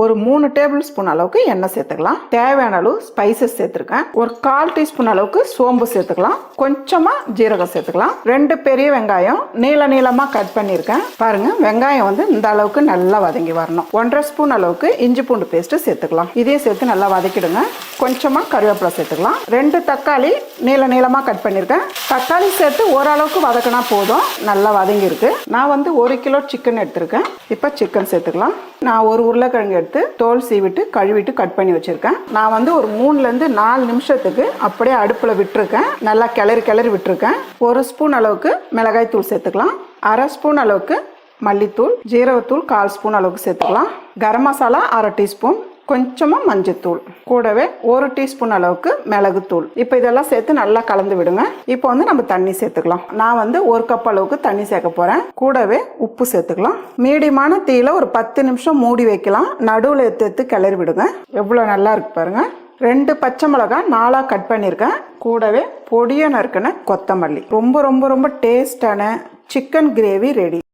ஒரு மூணு table spoon அளவுக்கு எண்ணெய் சேர்த்துக்கலாம். தேவையான அளவு ஸ்பைசஸ் சேர்த்துருக்கேன். ஒரு கால் டீஸ்பூன் அளவுக்கு சோம்பு சேர்த்துக்கலாம். கொஞ்சமா ஜீரகம் சேர்த்துக்கலாம். ரெண்டு பெரிய வெங்காயம் நீள நீளமா கட் பண்ணியிருக்கேன். பாருங்க வெங்காயம் வந்து இந்த அளவுக்கு நல்லா வதங்கி வரணும். ஒன்றரை ஸ்பூன் அளவுக்கு இஞ்சி பூண்டு பேஸ்ட் சேர்த்துக்கலாம். இதையும் சேர்த்து நல்லா வதக்கிடுங்க. கொஞ்சமாக கருவேப்பிலை சேர்த்துக்கலாம். ரெண்டு தக்காளி நீள நீளமாக கட் பண்ணியிருக்கேன் தக்காளி சேர்த்து ஓரளவுக்கு வதக்கினா போதும். நல்லா வதங்கியிருக்கு. நான் வந்து ஒரு கிலோ சிக்கன் எடுத்திருக்கேன். இப்போ சிக்கன் சேர்த்துக்கலாம். நான் ஒரு உருளைக்கிழங்கு எடுத்து தோல் சீவிட்டு கழுவிட்டு கட் பண்ணி வச்சுருக்கேன். நான் வந்து ஒரு மூணுலேருந்து நாலு நிமிஷத்துக்கு அப்படியே அடுப்பில் விட்டுருக்கேன். நல்லா கிளறி கிளறி விட்டுருக்கேன். ஒரு ஸ்பூன் அளவுக்கு மிளகாய் தூள் சேர்த்துக்கலாம். அரை ஸ்பூன் அளவுக்கு மல்லித்தூள் ஜீரகத்தூள் கால் ஸ்பூன் அளவுக்கு சேர்த்துக்கலாம். கரம் மசாலா அரை டீஸ்பூன். கொஞ்சமாக மஞ்சத்தூள் கூடவே ஒரு டீஸ்பூன் அளவுக்கு மிளகுத்தூள். இப்போ இதெல்லாம் சேர்த்து நல்லா கலந்து விடுங்க. இப்போ வந்து நம்ம தண்ணி சேர்த்துக்கலாம். நான் வந்து ஒரு கப் அளவுக்கு தண்ணி சேர்க்க போகிறேன் கூடவே உப்பு சேர்த்துக்கலாம். மீடியமான தீயில ஒரு பத்து நிமிஷம் மூடி வைக்கலாம். நடுவில் எடுத்து எடுத்து கிளறி விடுங்க. எவ்வளோ நல்லா இருக்கு பாருங்க. ரெண்டு பச்சை மிளகாய் நாலாக கட் பண்ணியிருக்கேன். கூடவே பொடியை நறுக்கின கொத்தமல்லி. ரொம்ப ரொம்ப ரொம்ப டேஸ்டான சிக்கன் கிரேவி ரெடி